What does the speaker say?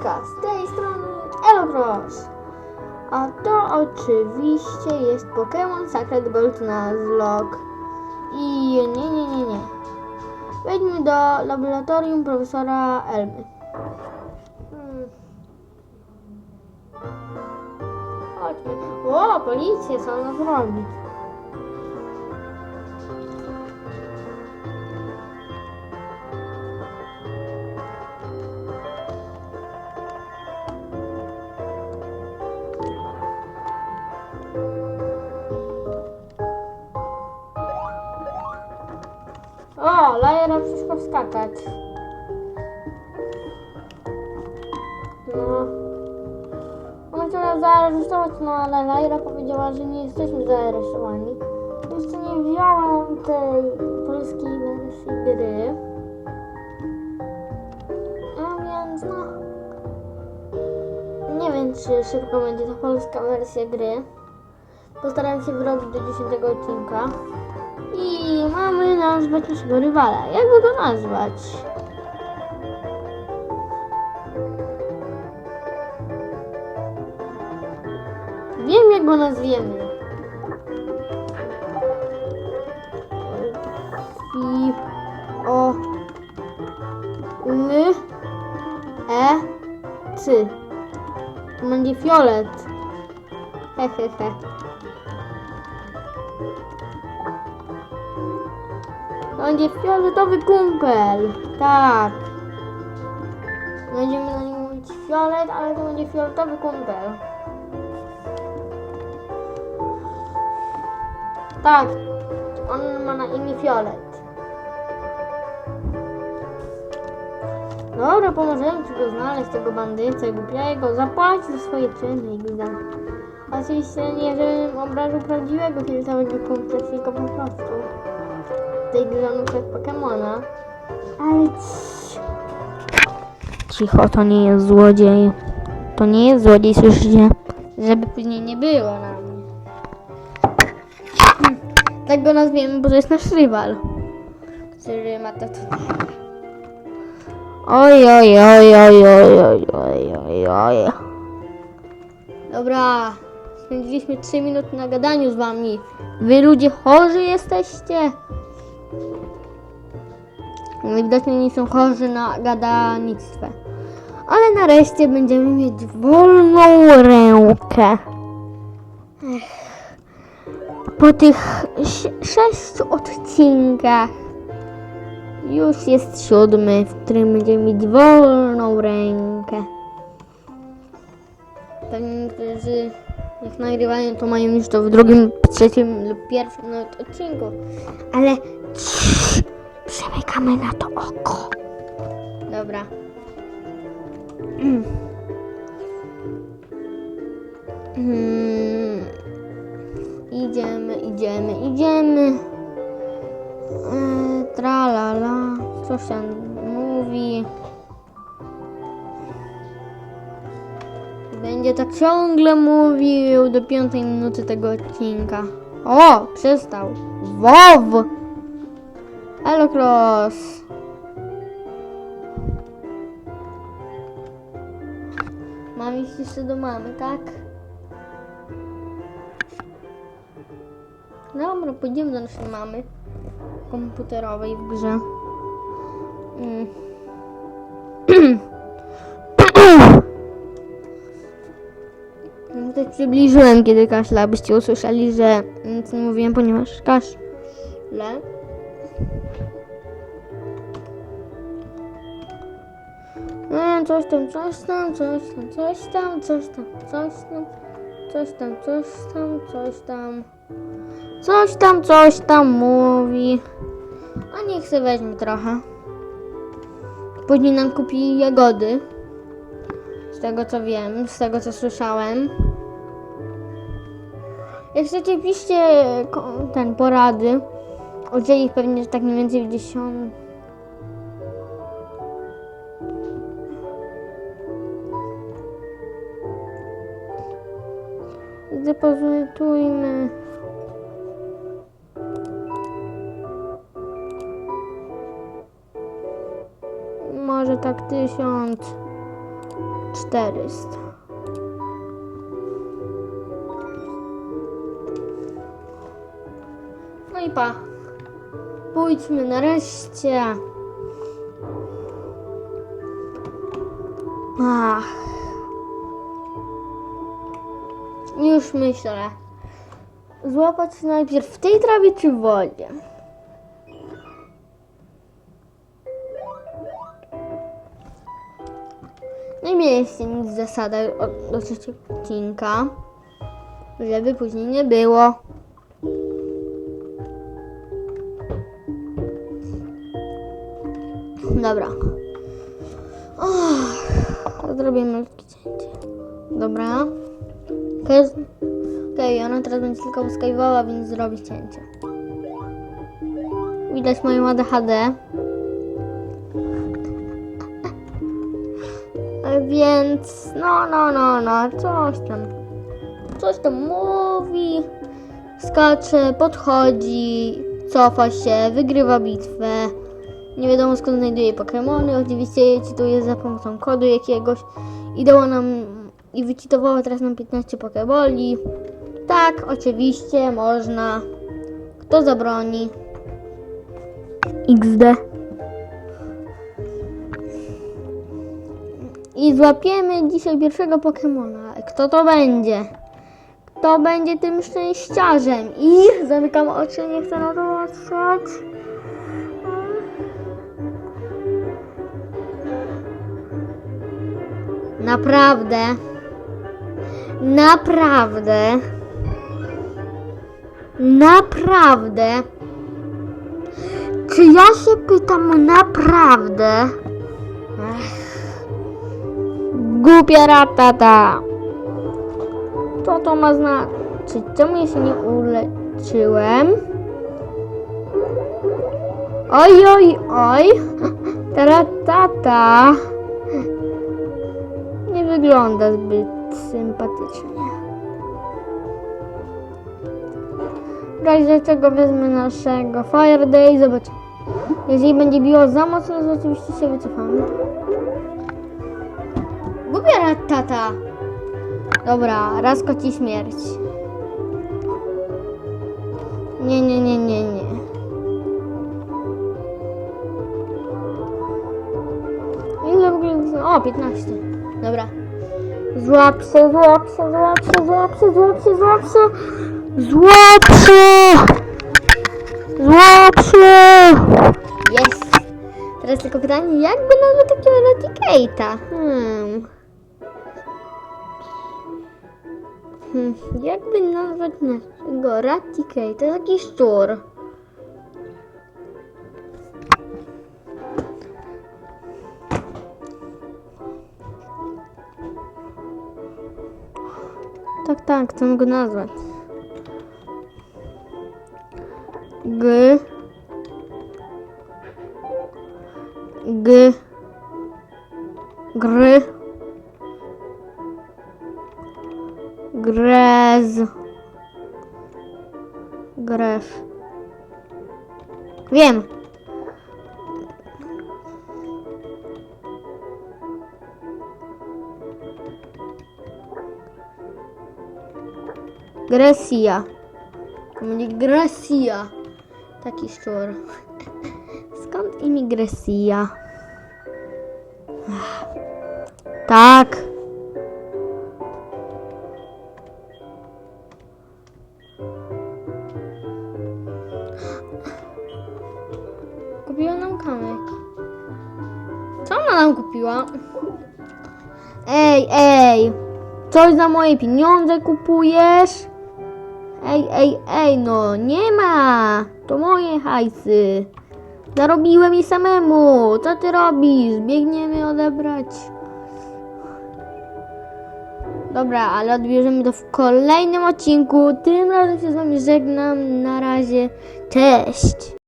Z tej strony Elocross. A to oczywiście jest Pokémon Sacred Gold na zlog. I nie, nie, nie, nie. Wejdźmy do laboratorium profesora Elmy. Hmm. Chodźmy. O, policja, co ona zrobi? O, Lajera wszystko skakać. No. Ona chciała nas zaaresztować, no ale Lajra powiedziała, że nie jesteśmy zaaresztowani. Jeszcze nie wziąłem tej polskiej wersji gry. No więc no. Nie wiem, czy szybko będzie ta polska wersja gry. Postaram się wyrobić do 10 odcinka. I mamy nazwać naszego rywala. Jak by go nazwać? Wiem jak go nazwiemy. I o L E C. To będzie fiolet. Hehehe. To będzie fioletowy kumpel. Tak. Będziemy na nim mówić fiolet, ale to będzie fioletowy kumpel. Tak. On ma na imię Fiolet. Dobra, pomożemy ci go znaleźć, tego bandycę głupiego. Zapłaci za swoje czyny gda. Oczywiście nie, żebym obraził prawdziwego fioletowego kumpla, tylko po prostu tej granówek Pokemona. Ale. Cicho, to nie jest złodziej. To nie jest złodziej, słyszycie? Żeby później nie było na mnie. Hmm, Tak go nazwiemy, bo to jest nasz rywal. Który ma to. Oj, oj, oj, oj, oj, oj, oj, oj, oj. Dobra, spędziliśmy 3 minuty na gadaniu z wami. Wy ludzie chorzy jesteście. Widocznie nie są chorzy na gadanictwo. Ale nareszcie będziemy mieć wolną rękę. Po tych sześciu odcinkach już jest siódmy, w którym będziemy mieć wolną rękę. Pewnie niektórzy jak nagrywają, to mają już to w drugim, trzecim lub pierwszym nawet odcinku. Ale ciii, przymykamy na to oko. Dobra. Mm. Idziemy, idziemy, idziemy. E, Tralala, coś tam mówi. Będzie tak ciągle mówił do piątej minuty tego odcinka. O, przestał. WoW! Hello Cross. Mam iść jeszcze do mamy, tak? Dobra, pójdziemy do naszej mamy komputerowej w grze. Mm. Tutaj przybliżyłem, kiedy kaszla, abyście usłyszeli, że nic nie mówiłem, ponieważ kaszle. No, coś tam, coś tam, coś tam, coś tam, coś tam, coś tam, coś tam, coś tam, coś tam, coś tam, coś tam mówi. A niech se weźmie trochę. Później nam kupi jagody. Z tego co wiem, z tego co słyszałem. Jak piszcie ko- ten porady. Udzieli ich pewnie, tak mniej więcej w 10. Depozytujmy. Może tak tysiąc. 400. No i pa. Pójdźmy nareszcie. Ach. Już myślę. Złapać najpierw w tej trawie czy w wodzie? Nie mieliście nic w zasadach od do odcinka, żeby później nie było. Zrobię malutkie cięcie. Dobra. Okej, okay, ona teraz będzie tylko wyskajwała, więc zrobi cięcie. Widać moją ADHD. Więc no, no, no, no, coś tam. Coś tam mówi, skacze, podchodzi, cofa się, wygrywa bitwę. Nie wiadomo skąd znajduje Pokémony. Oczywiście je cytuje za pomocą kodu jakiegoś. I dała nam i wycitowała teraz nam 15 Pokeboli. Tak, oczywiście można. Kto zabroni? XD. I złapiemy dzisiaj pierwszego Pokemona. Kto to będzie? Kto będzie tym szczęściarzem? I zamykam oczy, nie chcę na to patrzeć. Naprawdę. Naprawdę. Naprawdę. Czy ja się pytam naprawdę? Głupia ratata. Co to ma znaczyć? Czemu ja się nie uleczyłem? Oj, oj, oj. Taratata. Wygląda zbyt sympatycznie. W razie czego wezmę naszego Fire Day. Zobaczymy. Jeżeli będzie biło za mocno, to oczywiście się wycofamy. Głupia ratata. Dobra, raz koci śmierć. Nie, nie, nie, nie, nie. Ile w ogóle? O, 15. Dobra. Złap się, złap się, złap się, złap się, złap się, złap się. Złap się! Złap się! Jest. Teraz tylko pytanie, jak by nazwać takiego Raticate'a? Hmm. Hmm. Jakby nazwać naszego Raticate? To taki szczur. Tak, tak, chcę go nazwać. G. G. Gry. Grez. Gref. Wiem. Gresia. Będzie Gresia. Taki szczur. Skąd imigresja? Tak. Kupiła nam kamyk. Co ona nam kupiła? Ej, ej! Coś za moje pieniądze kupujesz? Ej, ej, ej, no nie ma! To moje hajsy. Zarobiłem je samemu. Co ty robisz? Biegniemy odebrać. Dobra, ale odbierzemy to w kolejnym odcinku. Tym razem się z wami żegnam. Na razie. Cześć!